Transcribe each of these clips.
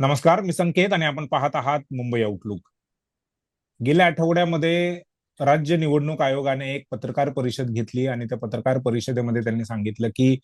नमस्कार मी संकेत आणि आपण पाहत आहात मुंबई आउटलुक गेल्या आठवड्यामध्ये राज्य निवडणूक आयोगाने एक पत्रकार परिषद घेतली आणि त्या पत्रकार परिषदेमध्ये त्यांनी सांगितलं की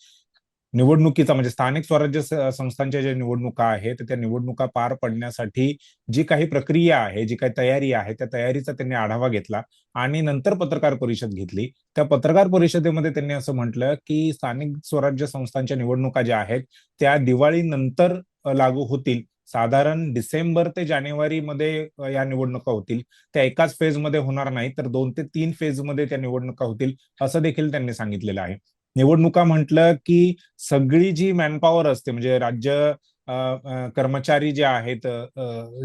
निवडणुकीचा म्हणजे स्थानिक स्वराज्य संस्थांच्या ज्या निवडणुका आहेत त्या निवडणुका पार पडण्यासाठी जी काही प्रक्रिया आहे जी काही तयारी आहे त्या तयारीचा त्यांनी आढावा घेतला आणि नंतर पत्रकार परिषद घेतली. त्या पत्रकार परिषदेमध्ये त्यांनी असं म्हटलं की स्थानिक स्वराज्य संस्थांच्या निवडणुका ज्या आहेत त्या दिवाळीनंतर लागू होतील. साधारण डिसेंबर ते जानेवारी मध्ये या निवडणुका होतील. त्या एकाच फेजमध्ये होणार नाही तर दोन ते तीन फेजमध्ये त्या निवडणुका होतील असं देखील त्यांनी सांगितलेलं आहे. निवडणुका म्हटलं की सगळी जी मॅनपॉवर असते म्हणजे राज्य कर्मचारी जे आहेत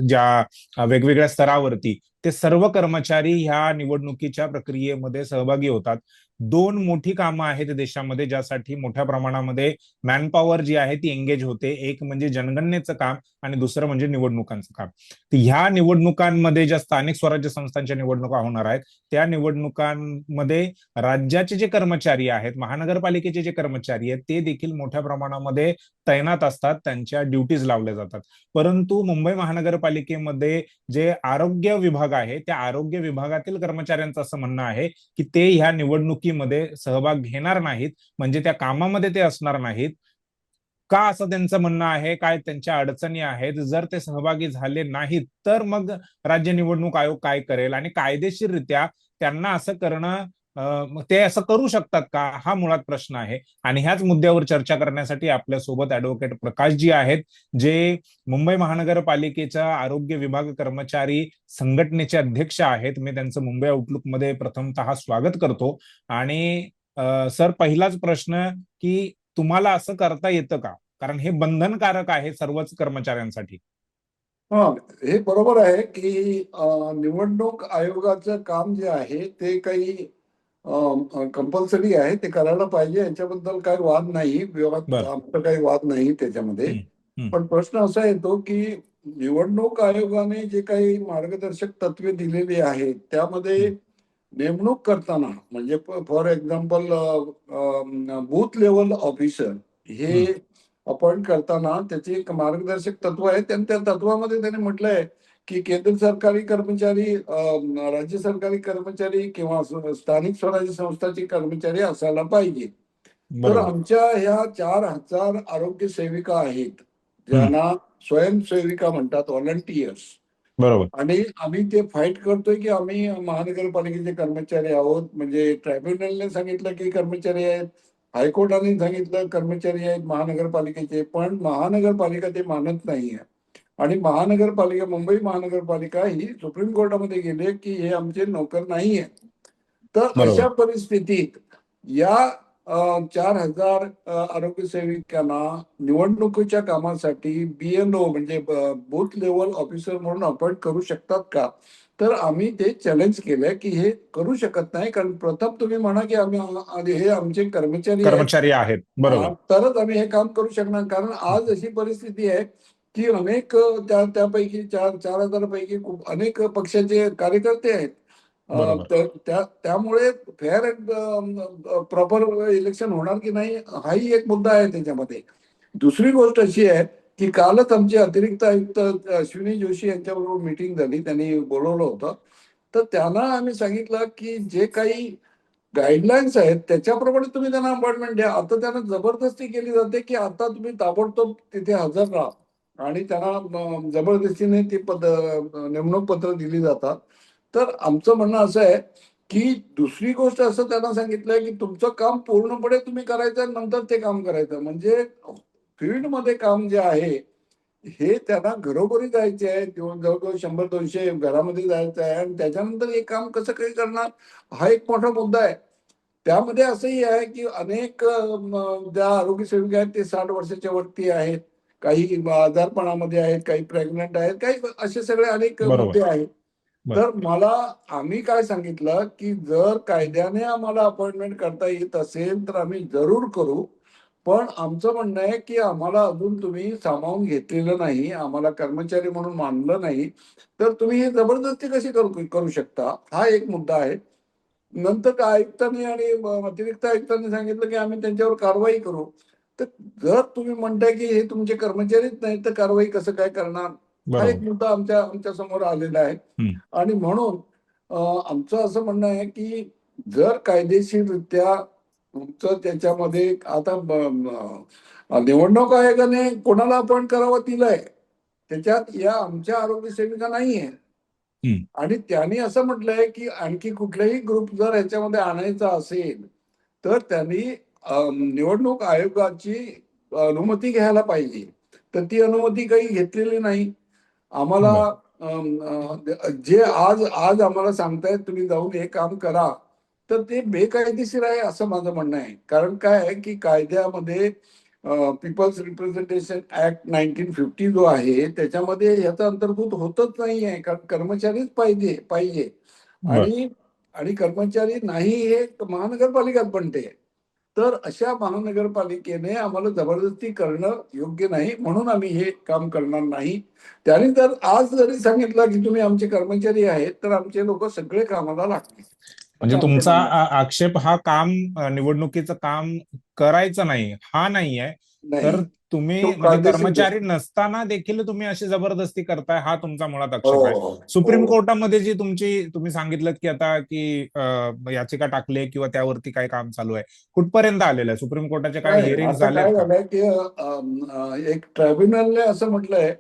ज्या वेगवेगळ्या स्तरावरती ते सर्व कर्मचारी ह्या निवडणुकीच्या प्रक्रियेमध्ये सहभागी होतात. दोन मोठी कामं आहेत देशामध्ये ज्यासाठी मोठ्या प्रमाणामध्ये मॅनपॉवर जी आहे ती एंगेज होते. एक म्हणजे जनगणनेचं काम आणि दुसरं म्हणजे निवडणुकांचं काम. तर ह्या निवडणुकांमध्ये ज्या स्थानिक स्वराज्य संस्थांच्या निवडणुका होणार आहेत त्या निवडणुकांमध्ये राज्याचे जे कर्मचारी आहेत महानगरपालिकेचे जे कर्मचारी आहेत ते देखील मोठ्या प्रमाणामध्ये तैनात असतात त्यांच्या ड्युटीज लावल्या जातात. परंतु मुंबई महानगरपालिकेमध्ये जे आरोग्य विभाग आहे त्या आरोग्य विभागातील कर्मचाऱ्यांचं असं म्हणणं आहे की ते ह्या निवडणुकी निवडणुकीमध्ये सहभाग घेणार नाहीत म्हणजे त्या कामामध्ये ते असणार नाहीत का असं त्यांचं म्हणणं आहे काय त्यांच्या अडचणी आहेत जर ते सहभागी झाले नाहीत तर मग राज्य निवडणूक आयोग काय करेल? आणि कायदेशीररित्या त्यांना असं करणं ते असं करू शकतात का? हा मुळात प्रश्न आहे. आणि ह्याच मुद्द्यावर चर्चा करण्यासाठी आपल्यासोबत ऍडव्होकेट प्रकाश जी आहेत जे मुंबई महानगरपालिकेच्या आरोग्य विभाग कर्मचारी संघटनेचे अध्यक्ष आहेत. मी त्यांचं मुंबई आउटलुकमध्ये प्रथमतः स्वागत करतो. आणि सर पहिलाच प्रश्न की तुम्हाला असं करता येतं का? कारण हे बंधनकारक आहे सर्वच कर्मचाऱ्यांसाठी. हा हे बरोबर आहे की निवडणूक आयोगाचं काम जे आहे ते काही कंपल्सरी आहे ते करायला पाहिजे. याच्याबद्दल काही वाद नाही. आमचा काही वाद नाही त्याच्यामध्ये. पण प्रश्न असा येतो की निवडणूक आयोगाने जे काही मार्गदर्शक तत्वे दिलेली आहेत त्यामध्ये नेमणूक करताना म्हणजे for example booth level officer हे अपॉइंट करताना त्याची एक मार्गदर्शक तत्व आहे. आणि त्या तत्वामध्ये त्याने म्हटलंय की केंद्र सरकारी कर्मचारी राज्य सरकारी कर्मचारी किंवा स्थानिक स्वराज्य संस्थाचे कर्मचारी असायला पाहिजे. तर आमच्या ह्या चार हजार आरोग्य सेविका आहेत ज्यांना स्वयंसेविका म्हणतात व्हॉलंटियर्स बरोबर. आणि आम्ही ते फाईट करतोय की आम्ही महानगरपालिकेचे कर्मचारी आहोत. म्हणजे ट्रायब्युनलने सांगितलं की कर्मचारी आहेत हायकोर्टाने सांगितलं कर्मचारी आहेत महानगरपालिकेचे. पण महानगरपालिका ते मानत नाहीये. आणि महानगरपालिका मुंबई महानगरपालिका ही सुप्रीम कोर्टामध्ये गेले की हे आमचे नोकर नाहीये. तर अशा परिस्थितीत या चार हजार आरोग्य सेविकांना निवडणुकीच्या कामासाठी बीएनओ म्हणजे बूथ लेवल ऑफिसर म्हणून अपॉइंट करू शकतात का? तर आम्ही ते चॅलेंज केलंय की हे करू शकत नाही. कारण प्रथम तुम्ही म्हणा की आम्ही हे आमचे कर्मचारी कर्मचारी आहेत. बरोबर. तरच आम्ही हे काम करू शकणार. कारण आज अशी परिस्थिती आहे की अनेक त्या त्यापैकी चार चार हजारापैकी खूप अनेक पक्षाचे कार्यकर्ते आहेत. त्यामुळे फेअर अँड प्रॉपर इलेक्शन होणार की नाही हाही एक मुद्दा आहे त्याच्यामध्ये. दुसरी गोष्ट अशी आहे की कालच आमचे अतिरिक्त आयुक्त अश्विनी जोशी यांच्याबरोबर मीटिंग झाली त्यांनी बोलवलं होतं. तर त्यांना आम्ही सांगितलं की जे काही गाईडलाईन्स आहेत त्याच्याप्रमाणे तुम्ही त्यांना अपॉइंटमेंट द्या. आता त्यांना जबरदस्ती केली जाते की आता तुम्ही ताबडतोब तिथे हजर राहा. आणि त्यांना जबरदस्तीने ती पद नेमणूक पत्र दिली जातात. तर आमचं म्हणणं असं आहे की दुसरी गोष्ट असं त्यांना सांगितलंय की तुमचं काम पूर्णपणे तुम्ही करायचं नंतर ते काम करायचं. म्हणजे फील्डमध्ये काम जे आहे हे त्यांना घरोघरी जायचे आहे. जवळजवळ शंभर दोनशे घरामध्ये जायचं आहे आणि त्याच्यानंतर हे काम कसं काही करणार हा एक मोठा मुद्दा आहे. त्यामध्ये असंही आहे की अनेक ज्या आरोग्य सेविका आहेत ते साठ वर्षाच्या वरती आहेत. काही आजारपणामध्ये आहेत काही प्रेग्नंट आहेत काही असे सगळे अनेक मुद्दे आहेत. तर मला आम्ही काय सांगितलं की जर कायद्याने आम्हाला अपॉइंटमेंट करता येत असेल तर आम्ही जरूर करू. पण आमचं म्हणणं आहे की आम्हाला अजून तुम्ही सामावून घेतलेलं नाही आम्हाला कर्मचारी म्हणून मानलं नाही तर तुम्ही हे जबरदस्ती कशी करू करू शकता? हा एक मुद्दा आहे. नंतर आयुक्तांनी आणि अतिरिक्त आयुक्तांनी सांगितलं की आम्ही त्यांच्यावर कारवाई करू. तर जर तुम्ही म्हणताय की हे तुमचे कर्मचारीच नाही तर कारवाई कसं काय करणार? हा एक मुद्दा आमच्या आमच्यासमोर आलेला आहे. आणि म्हणून आमचं असं म्हणणं आहे की जर कायदेशीररित्या तुमचं त्याच्यामध्ये आता निवडणूक आयोगाने कोणाला अपॉइंट करावं दिलंय त्याच्यात या आमच्या आरोग्य सेविका नाहीये. आणि त्यांनी असं म्हटलंय की आणखी कुठलाही ग्रुप जर याच्यामध्ये आणायचा असेल तर त्यांनी निवडणूक आयोगाची अनुमती घ्यायला पाहिजे. तर ती अनुमती काही घेतलेली नाही. आम्हाला जे आज आज आम्हाला सांगतायत तुम्ही जाऊन हे काम करा. तर ते बेकायदेशीर आहे असं माझं म्हणणं आहे. कारण काय आहे की कायद्यामध्ये People's representation act nineteen fifty जो आहे त्याच्यामध्ये याचं अंतर्भूत होतच नाही आहे. कारण कर्मचारीच पाहिजे पाहिजे. आणि आणि कर्मचारी नाही हे महानगरपालिकात बनते तर अशा महानगरपालिकेने आम्हाला जबरदस्ती करणं योग्य नाही म्हणून आम्ही हे काम करणार नाही. त्याने जर आज जरी सांगितलं की तुम्ही आमचे कर्मचारी आहेत तर आमचे लोक सगळे कामाला लागतील. म्हणजे तुमचा आक्षेप हा काम निवडणुकीचं काम करायचं नाही हा नाहीये. नाही. तर तुम्ही म्हणजे कर्मचारी नसताना देखील तुम्ही अशी जबरदस्ती करताय हा तुमचा मुळात आक्षेप आहे. हो, सुप्रीम हो. कोर्टामध्ये जी तुमची तुम्ही सांगितलं की आता की याचिका टाकली किंवा त्यावरती काय काम चालू आहे. कुठपर्यंत आलेलं आहे? सुप्रीम कोर्टाचे काय हिअरिंग झाले झालंय की एक ट्रायब्युनलने असं म्हटलंय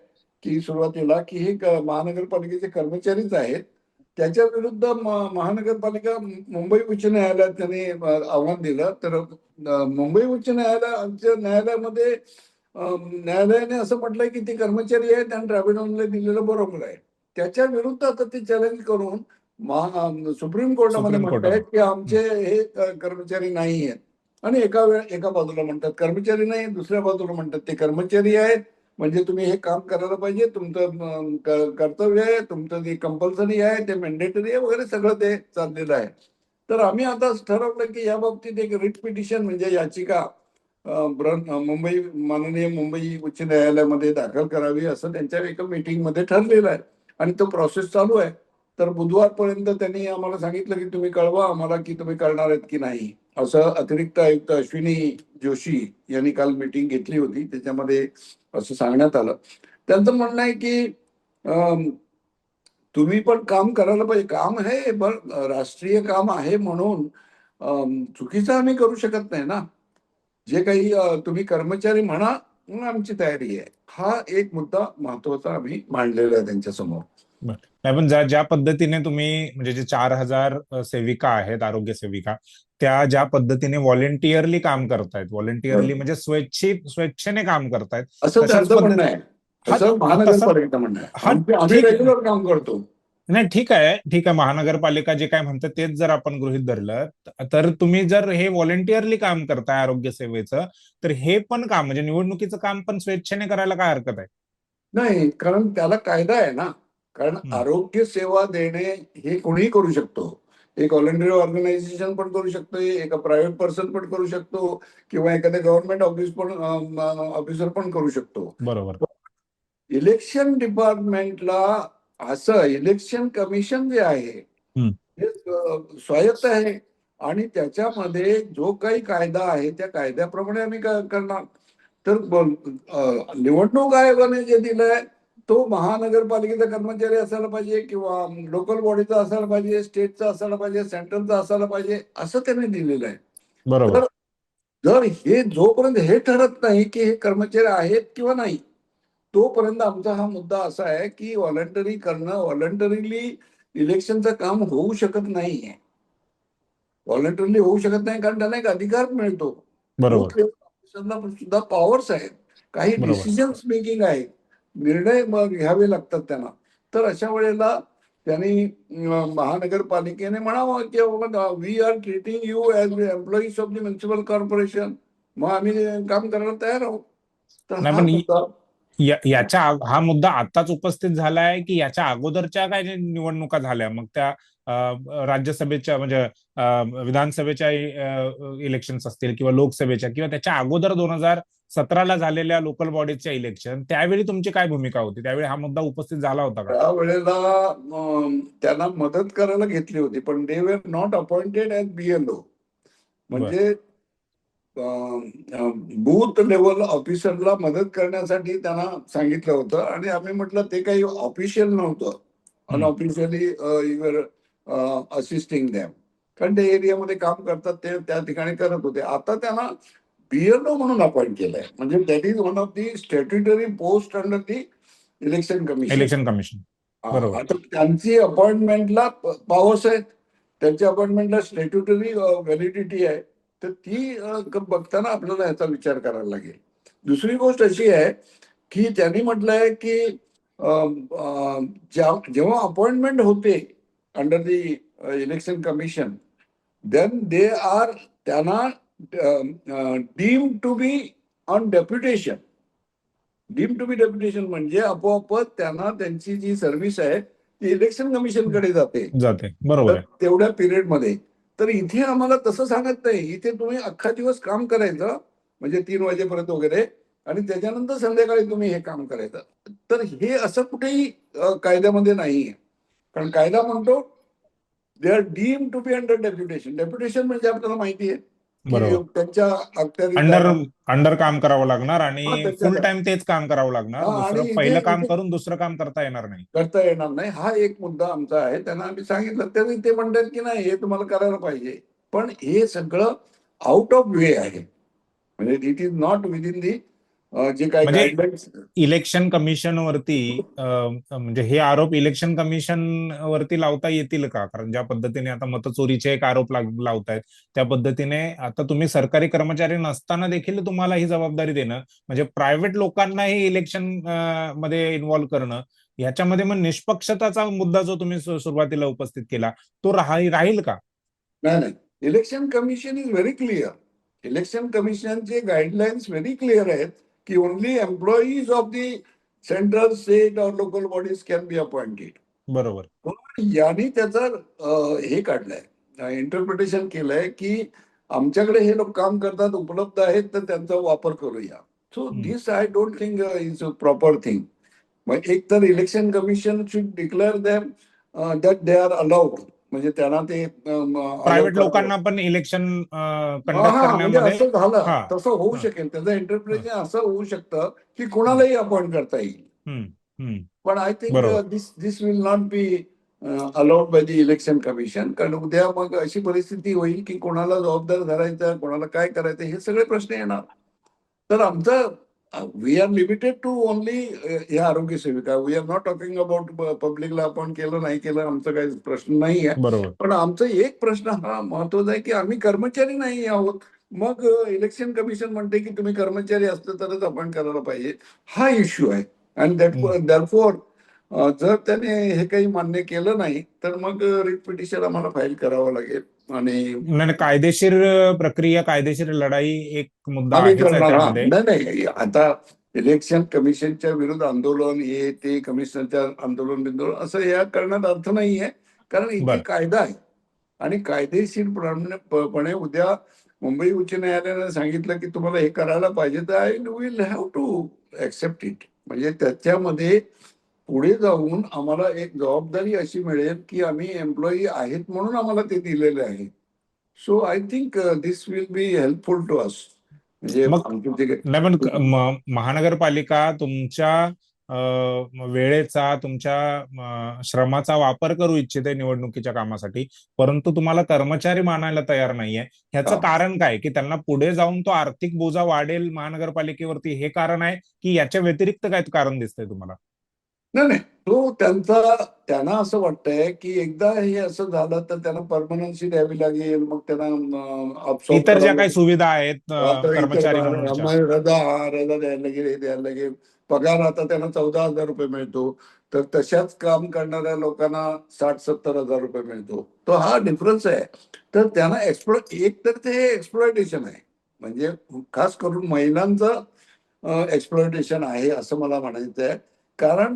की सुरुवातीला की हे महानगरपालिकेचे कर्मचारीच आहेत. त्याच्या विरुद्ध महानगरपालिका मुंबई उच्च न्यायालयात त्यांनी आव्हान दिलं. तर मुंबई उच्च न्यायालयाच्या न्यायालयामध्ये न्यायालयाने असं म्हटलंय की ते कर्मचारी आहेत आणि ट्रायब्युनलने दिलेलं बरोबर आहे. त्याच्या विरुद्ध आता ते चॅलेंज करून सुप्रीम कोर्टामध्ये म्हणतायत की आमचे हे कर्मचारी नाही आहेत. आणि एका वेळ एका बाजूला म्हणतात कर्मचारी नाही दुसऱ्या बाजूला म्हणतात ते कर्मचारी आहेत. म्हणजे तुम्ही हे काम करायला पाहिजे तुमचं कर्तव्य आहे तुमचं जे कंपल्सरी आहे ते मॅन्डेटरी आहे वगैरे सगळं ते चाललेलं आहे. तर आम्ही आता ठरवलं की या बाबतीत एक रिट पिटिशन म्हणजे याचिका मुंबई माननीय मुंबई उच्च न्यायालयामध्ये दाखल करावी असं त्यांच्या एका मीटिंगमध्ये ठरलेलं आहे. आणि तो प्रोसेस चालू आहे. तर बुधवारपर्यंत त्यांनी आम्हाला सांगितलं की तुम्ही कळवा आम्हाला की तुम्ही करणार आहेत की नाही. असं अतिरिक्त आयुक्त अश्विनी जोशी यांनी काल मीटिंग घेतली होती. त्याच्यामध्ये असं सांगण्यात आलं. त्यांचं म्हणणं आहे की तुम्ही पण काम करायला पाहिजे. काम आहे पण राष्ट्रीय काम आहे म्हणून चुकीचं आम्ही करू शकत नाही ना. जे काही तुम्ही कर्मचारी म्हणा आमची तयारी आहे. हा एक मुद्दा महत्त्वाचा आम्ही मांडलेला आहे त्यांच्यासमोर. नाही पण ज्या ज्या पद्धतीने तुम्ही म्हणजे जे चार हजार सेविका आहेत आरोग्य सेविका त्या ज्या पद्धतीने व्हॉलेंटिअरली काम करतायत व्हॉलेंटिअरली. म्हणजे स्वैच्छिक स्वेच्छेने काम करतायत असं म्हणणं आहे. हा- असं म्हणणं आहे. हा, आम्ही. रेग्युलर काम करतो. नाही ठीक आहे ठीक आहे. महानगरपालिका जे काय म्हणतात तेच जर आपण गृहित धरलं तर तुम्ही जर हे व्हॉलेंटिअरली काम करताय आरोग्य सेवेचं तर हे पण काम म्हणजे निवडणुकीचं काम पण स्वेच्छेने करायला काय हरकत आहे? नाही कारण त्याला कायदा आहे ना. कारण. आरोग्य सेवा देणे हे कोणीही करू शकतो. एक व्हॉलेंटरी ऑर्गनायझेशन पण करू शकतो एका प्रायव्हेट पर्सन पण करू शकतो किंवा एखाद्या गव्हर्नमेंट ऑफिस पण ऑफिसर पण करू शकतो. बरोबर. इलेक्शन डिपार्टमेंटला असं इलेक्शन कमिशन जे आहे. हे स्वायत्त आहे. आणि त्याच्यामध्ये जो काही कायदा आहे त्या कायद्याप्रमाणे आम्ही करणार. तर निवडणूक आयोगाने जे दिलंय तो महानगरपालिकेचा कर्मचारी असायला पाहिजे किंवा लोकल बॉडीचा असायला पाहिजे स्टेटचा असायला पाहिजे सेंट्रलचा असायला पाहिजे असं त्यांनी दिलेलं आहे. बरोबर. जर हे जोपर्यंत हे ठरत नाही की हे कर्मचारी आहेत किंवा नाही तोपर्यंत आमचा हा मुद्दा असा आहे की व्हॉलंटरी करणं व्हॉलंटरीली इलेक्शनचं काम होऊ शकत नाहीये. व्हॉलंटरीली होऊ शकत नाही कारण त्यांना एक अधिकार मिळतो. बरोबर. सुद्धा पॉवर्स आहेत. काही. डिसिजन मेकिंग आहेत. निर्णय घ्यावे लागतात त्यांना. तर अशा वेळेला त्यांनी महानगरपालिकेने म्हणावं की we are treating you as employees of the municipal corporation मग आम्ही काम करायला तयार आहोत. तर याच्या हा मुद्दा आताच उपस्थित झालाय की याच्या अगोदरच्या काय निवडणुका झाल्या? मग त्या राज्यसभेच्या म्हणजे विधानसभेच्या इलेक्शन्स असतील किंवा लोकसभेच्या किंवा त्याच्या अगोदर दोन हजार सतराला झालेल्या लोकल बॉडीजच्या इलेक्शन त्यावेळी तुमची काय भूमिका होती? त्यावेळी हा मुद्दा उपस्थित झाला होता का? त्यावेळेला त्यांना मदत करायला घेतली होती पण they were not appointed as BLO म्हणजे बूथ लेवल ऑफिसरला मदत करण्यासाठी त्यांना सांगितलं होतं. आणि आम्ही म्हटलं ते काही ऑफिशियल नव्हतं. अनऑफिशियली युअर असिस्टिंग दॅम कारण ते एरियामध्ये काम करतात ते त्या ठिकाणी करत होते. आता त्यांना बीएलओ म्हणून अपॉइंट केलंय. म्हणजे that is one of the statutory post under the election commission election commission. आता त्यांची अपॉइंटमेंटला पॉवर्स आहेत. त्यांच्या अपॉइंटमेंटला स्टॅट्युटरी व्हॅलिडिटी आहे. तर ती बघताना आपल्याला याचा विचार करायला लागेल. दुसरी गोष्ट अशी आहे की त्यांनी म्हटलंय की जेव्हा अपॉइंटमेंट होते under the election commission then they are त्यांना deem to be on deputation deem to be deputation म्हणजे आपोआपच त्यांना त्यांची जी सर्व्हिस आहे ती इलेक्शन कमिशनकडे जाते. जाते. बरोबर तेवढ्या पिरियडमध्ये. तर इथे आम्हाला तसं सांगत नाही. इथे तुम्ही अख्खा दिवस काम करायचं म्हणजे तीन वाजेपर्यंत वगैरे आणि त्याच्यानंतर संध्याकाळी तुम्ही हे काम करायचं. तर हे असं कुठेही कायद्यामध्ये नाहीये. कारण कायदा म्हणतो they are deem to be under deputation deputation म्हणजे आपल्याला माहिती आहे. त्यांच्या अंडर. अंडर काम करावं लागणार आणि फुल टाइम तेच काम करावं लागणार. दुसरं पहिलं काम करून दुसरं काम करता येणार नाही. करता येणार नाही. हा एक मुद्दा आमचा आहे. त्यांना आम्ही सांगितलं तरी ते म्हणतात की नाही हे तुम्हाला करायला पाहिजे. पण हे सगळं आउट ऑफ वे आहे. म्हणजे it is not within the जे काही म्हणजे- गाईडलाईन्स इलेक्शन कमिशन वरती म्हणजे हे आरोप इलेक्शन कमिशन वरती लावता येतील का? कारण ज्या पद्धतीने आता मतचोरीचे एक आरोप लावतायत त्या पद्धतीने आता तुम्ही सरकारी कर्मचारी नसताना देखील तुम्हाला ही जबाबदारी देणं म्हणजे प्रायव्हेट लोकांनाही इलेक्शनमध्ये इन्व्हॉल्व्ह करणं ह्याच्यामध्ये मग निष्पक्षताचा मुद्दा जो तुम्ही सुरुवातीला उपस्थित केला तो राहा- राहील का? नाही नाही. Election commission is very clear election कमिशनचे guidelines very clear आहेत की only employees of the central state or local bodies can be appointed बरोबर. यांनी त्याचा हे काढलंय. इंटरप्रिटेशन केलंय की आमच्याकडे हे लोक काम करतात उपलब्ध आहेत तर त्यांचा वापर करूया. So. This I don't think is a proper thing मग एक तर election commission should declare them that they are allowed म्हणजे त्यांना ते प्रायव्हेट लोकांना पण इलेक्शन म्हणजे असं झालं. तसं होऊ. शकेल त्याचं इंटरप्रिटेशन असं होऊ शकतं की कुणालाही अपॉइंट करता येईल. पण I think. This this will not be allowed by the election commission कारण उद्या मग अशी परिस्थिती होईल की कोणाला जबाबदार धरायचं कोणाला काय करायचं हे सगळे प्रश्न येणार तर आमचं we are limited to only ह्या आरोग्य सेविका we are not talking about पब्लिकला आपण केलं नाही केलं आमचं काही प्रश्न नाही आहे पण आमचा एक प्रश्न हा महत्त्वाचा आहे की आम्ही कर्मचारी नाही आहोत मग इलेक्शन कमिशन म्हणते की तुम्ही कर्मचारी असलं तरच आपण करायला पाहिजे हा इश्यू आहे आणि दॅट. दॅरफोर जर त्याने हे काही मान्य केलं नाही तर मग रिट पिटिशन आम्हाला फाईल करावं लागेल आणि कायदेशीर प्रक्रिया कायदेशीर लढाई एक मुद्दा आहे नाही नाही आता इलेक्शन कमिशनच्या विरुद्ध आंदोलन हे ते कमिशनच्या आंदोलन बिंदोलन असं या करण्यात अर्थ नाहीये कारण इथे. कायदा आहे. आणि कायदेशीर प्रमाणे- पणे उद्या मुंबई उच्च न्यायालयाने सांगितलं की तुम्हाला हे करायला पाहिजे तर I will have to accept it म्हणजे त्याच्यामध्ये पुढे जाऊन आम्हाला एक जबाबदारी अशी मिळेल की आम्ही एम्प्लॉई आहेत म्हणून आम्हाला ते दिलेले आहे. So I think this will be helpful to us म्हणजे महानगरपालिका तुमच्या वेळेचा तुमच्या श्रमाचा वापर करू इच्छिते निवडणुकीच्या कामासाठी परंतु तुम्हाला कर्मचारी मानायला तयार नाहीये. ह्याचं. कारण काय? की त्यांना पुढे जाऊन तो आर्थिक बोजा वाढेल महानगरपालिकेवरती हे कारण आहे की याच्या व्यतिरिक्त काय कारण दिसतंय तुम्हाला? नाही नाही. तो त्यांचा त्यांना असं वाटतंय की एकदा हे असं झालं तर त्यांना परमनन्सी द्यावी लागेल. मग त्यांना इतर ज्या काही सुविधा आहेत कर्मचारी रजा हा रजा द्यायला लागेल हे द्यायला लागेल. पगार आता त्यांना चौदा हजार रुपये मिळतो. तर तशाच काम करणाऱ्या लोकांना साठ सत्तर हजार रुपये मिळतो. तो हा डिफरन्स आहे. तर त्यांना एक्सप्लो एक तर ते एक्सप्लॉयटेशन आहे. म्हणजे खास करून महिलांचं एक्सप्लॉयटेशन आहे असं मला म्हणायचं आहे कारण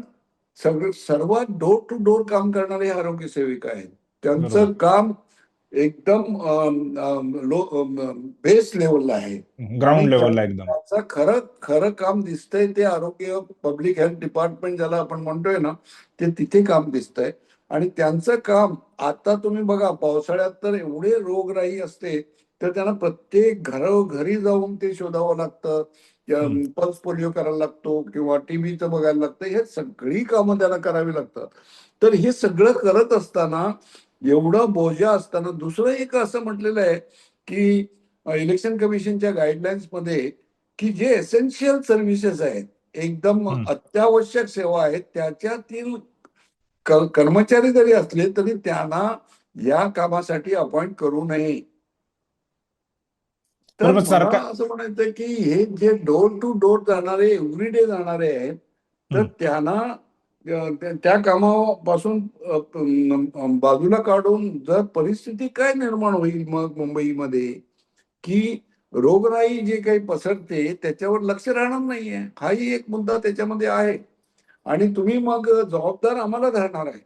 सगळं सर्वात डोर टू डोर काम करणारे आरोग्य सेविका आहेत त्यांचं. काम एकदम लो बेस लेवलला आहे ग्राउंड लेवलला एकदम खरं खरं काम दिसतंय ते आरोग्य पब्लिक हेल्थ डिपार्टमेंट ज्याला आपण म्हणतोय ना ते तिथे काम दिसतंय आणि त्यांचं काम आता तुम्ही बघा पावसाळ्यात तर एवढे रोगराई असते तर त्यांना प्रत्येक घरोघरी जाऊन ते शोधावं लागतं. पल्स पोलिओ करायला लागतो किंवा टीव्हीचं बघायला लागतं हे सगळी कामं त्यांना करावी लागतात. तर हे सगळं करत असताना एवढा बोजा असताना दुसरं एक असं म्हटलेलं आहे की इलेक्शन कमिशनच्या गाईडलाईन्समध्ये की जे एसेन्शियल सर्व्हिसेस आहेत एकदम. अत्यावश्यक सेवा आहेत त्याच्यातील कर्मचारी जरी असले तरी त्यांना या कामासाठी अपॉइंट करू नये. तर मला सरकार- असं म्हणायचं की हे जे डोर टू डोर जाणारे एव्हरी डे जाणारे आहेत तर. त्यांना त्या- कामापासून बाजूला काढून जर परिस्थिती काय निर्माण होईल मग मुंबईमध्ये की रोगराई जे काही पसरते त्याच्यावर लक्ष राहणार नाहीये हाही एक मुद्दा त्याच्यामध्ये आहे आणि तुम्ही मग जबाबदार आम्हाला धरणार आहे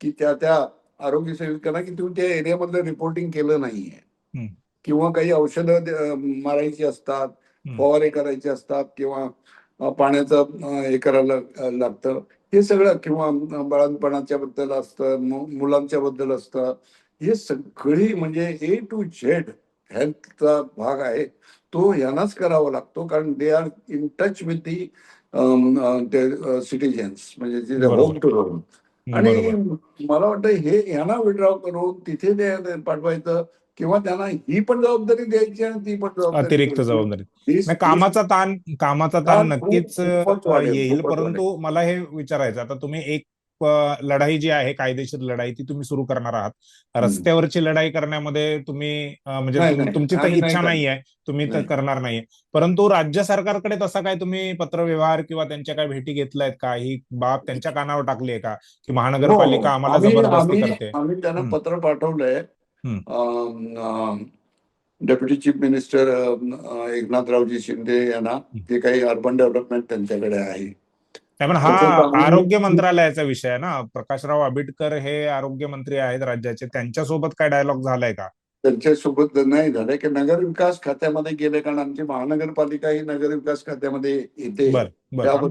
की त्या त्या आरोग्य सेविकांना की तुम्ही त्या एरियामधलं रिपोर्टिंग केलं नाहीये. किंवा काही औषधं मारायची असतात. फवारे करायचे असतात किंवा पाण्याचं हे करायला लागतं. हे सगळं किंवा बाळणपणाच्या बद्दल असतं मुलांच्या बद्दल असतं. हे सगळी म्हणजे ए टू झेड हेल्थचा भाग आहे. तो यांनाच करावा लागतो कारण they are in touch with the citizens म्हणजे. होम टू होम आणि मला वाटतं हे यांना विड्रॉ करून तिथे ते पाठवायचं. किंवा त्यांना ही पण जबाबदारी द्यायची आणि ती पण जबाबदारी अतिरिक्त. जबाबदारी. नाही कामाचा ताण कामाचा ताण ताण नक्कीच खूपच वाढेल, येईल खूपच परंतु मला हे विचारायचं आता तुम्ही एक अ, लढाई जी आहे कायदेशीर लढाई ती तुम्ही सुरू करणार आहात. रस्त्यावरची लढाई करण्यामध्ये तुम्ही अ, म्हणजे नाही, तुम- नाही, तुमची तर आम्ही नाही इच्छा करणार. नाही आहे तुम्ही तर नाही. करणार नाहीये. परंतु राज्य सरकारकडे तसा काय तुम्ही पत्रव्यवहार किंवा त्यांच्या काय भेटी घेतल्यात का? ही बाब त्यांच्या कानावर टाकली आहे का? की महानगरपालिका हो, आम्हाला आम्ही- जबरदस्ती आम्ही- करते. आम्ही त्यांना हम्म. पत्र पाठवलंय. Deputy chief minister Eknathraoji Shinde यांना जे काही अर्बन डेव्हलपमेंट त्यांच्याकडे आहे. त्यामुळे हा आरोग्य मंत्रालयाचा विषय आहे ना? प्रकाशराव आंबेडकर हे आरोग्य मंत्री आहेत राज्याचे. त्यांच्यासोबत काय डायलॉग झालाय का? त्यांच्यासोबत नाही झालं की नगर विकास खात्यामध्ये गेले कारण आमची महानगरपालिका ही नगर विकास खात्यामध्ये येते.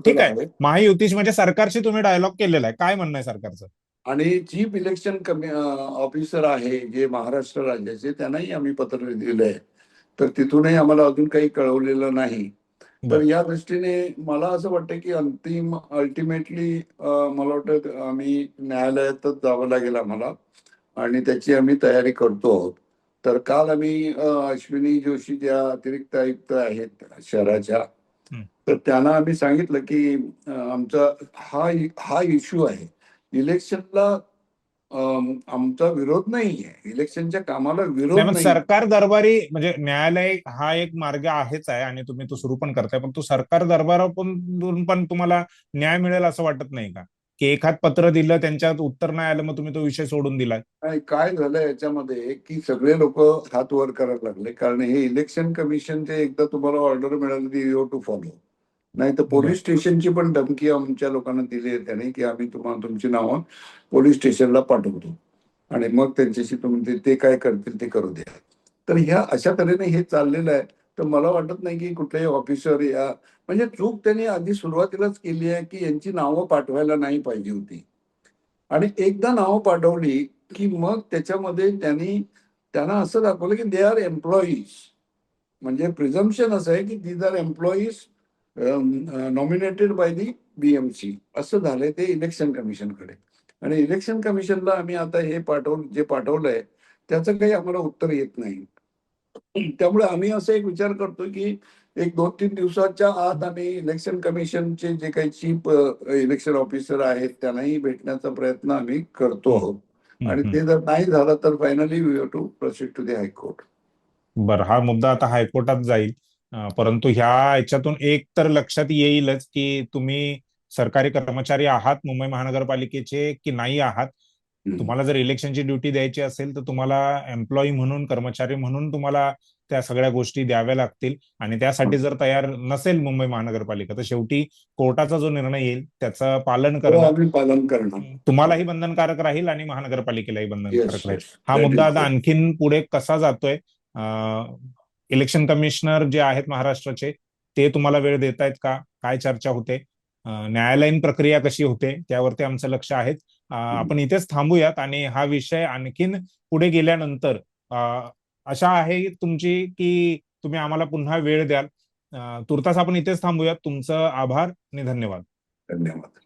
ठीक आहे. आहे. महायुतीश म्हणजे सरकारशी तुम्ही डायलॉग केलेला आहे. काय म्हणणं आहे सरकारचं? आणि चीफ इलेक्शन कमी ऑफिसर आहे जे महाराष्ट्र राज्याचे त्यांनाही आम्ही पत्र दिलंय. तर तिथूनही आम्हाला अजून काही कळवलेलं नाही. तर. या दृष्टीने मला असं वाटतं की अंतिम अल्टिमेटली मला वाटतं आम्ही न्यायालयातच जावं लागेल आम्हाला. आणि त्याची आम्ही तयारी करतो आहोत. तर काल आम्ही अश्विनी जोशी ज्या अतिरिक्त आयुक्त आहेत शहराच्या. तर त्यांना आम्ही सांगितलं की आमचा हा हा इश्यू आहे. इलेक्शनला आमचा विरोध नाहीये. इलेक्शनच्या कामाला विरोध सरकार दरबारी म्हणजे न्यायालय हा एक मार्ग आहेच आहे आणि तुम्ही तो सुरू पण करताय पण तो सरकार दरबारातून पण तुम्हाला न्याय मिळेल असं वाटत नाही का? की एखाद पत्र दिलं त्यांच्यात उत्तर नाही आलं मग तुम्ही तो विषय सोडून दिला काय झालं याच्यामध्ये की सगळे लोक हात वर करायला लागले. कारण हे इलेक्शन कमिशनचे एकदा तुम्हाला ऑर्डर मिळाली ती यू टू फॉलो नाही तर पोलीस स्टेशनची पण धमकी आमच्या लोकांना दिली आहे त्याने की आम्ही तुम्हाला तुमची नावं पोलीस स्टेशनला पाठवतो. आणि मग त्यांच्याशी तुम्ही ते- काय करतील ते करू द्या. तर ह्या अशा तऱ्हेने हे चाललेलं आहे. तर मला वाटत नाही की कुठल्याही ऑफिसर या म्हणजे चूक त्यांनी आधी सुरुवातीलाच केली आहे की यांची नावं पाठवायला नाही पाहिजे होती. आणि एकदा नावं पाठवली की मग त्याच्यामध्ये त्यांनी त्यांना असं दाखवलं की दे आर एम्प्लॉईज म्हणजे प्रिझम्पशन असं आहे की these are employees nominated by the BMC असं झालंय ते इलेक्शन कमिशनकडे आणि इलेक्शन कमिशनला आम्ही आता हे पाठवलं जे पाठवलंय त्याचं काही आम्हाला उत्तर येत नाही. त्यामुळे आम्ही असं एक विचार करतो की एक दोन तीन दिवसाच्या आत आम्ही इलेक्शन कमिशनचे जे काही चीफ इलेक्शन ऑफिसर आहेत त्यांनाही भेटण्याचा प्रयत्न आम्ही करतो आहोत. आणि. ते जर नाही झालं तर finally we have to proceed to the high court बरं हा मुद्दा आता हायकोर्टात जाईल. परंतु ह्या याच्यातून एक तर लक्षात येईलच की तुम्ही सरकारी कर्मचारी आहात मुंबई महानगरपालिकेचे की नाही आहात? तुम्हाला जर इलेक्शनची ड्युटी द्यायची असेल तर तुम्हाला एम्प्लॉई म्हणून कर्मचारी म्हणून तुम्हाला त्या सगळ्या गोष्टी द्याव्या लागतील. आणि त्यासाठी जर तयार नसेल मुंबई महानगरपालिका तर शेवटी कोर्टाचा जो निर्णय येईल त्याचं पालन हो, करणं पालन करणार. तुम्हालाही बंधनकारक राहील आणि महानगरपालिकेलाही बंधनकारक राहील. हा मुद्दा आता. आणखीन पुढे कसा जातोय? इलेक्शन कमिशनर जे आहेत महाराष्ट्राचे ते तुम्हाला वेळ देत आहेत का? काय चर्चा होते? न्यायालयीन प्रक्रिया कशी होते? त्यावरती आमचं लक्ष आहे आपण इथेच थांबूयात आणि हा विषय आणखीन पुढे गेल्यानंतर अं, आशा आहे तुमची की तुम्ही आम्हाला पुन्हा वेळ द्याल. तुर्तास आपण इथेच थांबूयात. तुमचं आभार आणि धन्यवाद. धन्यवाद.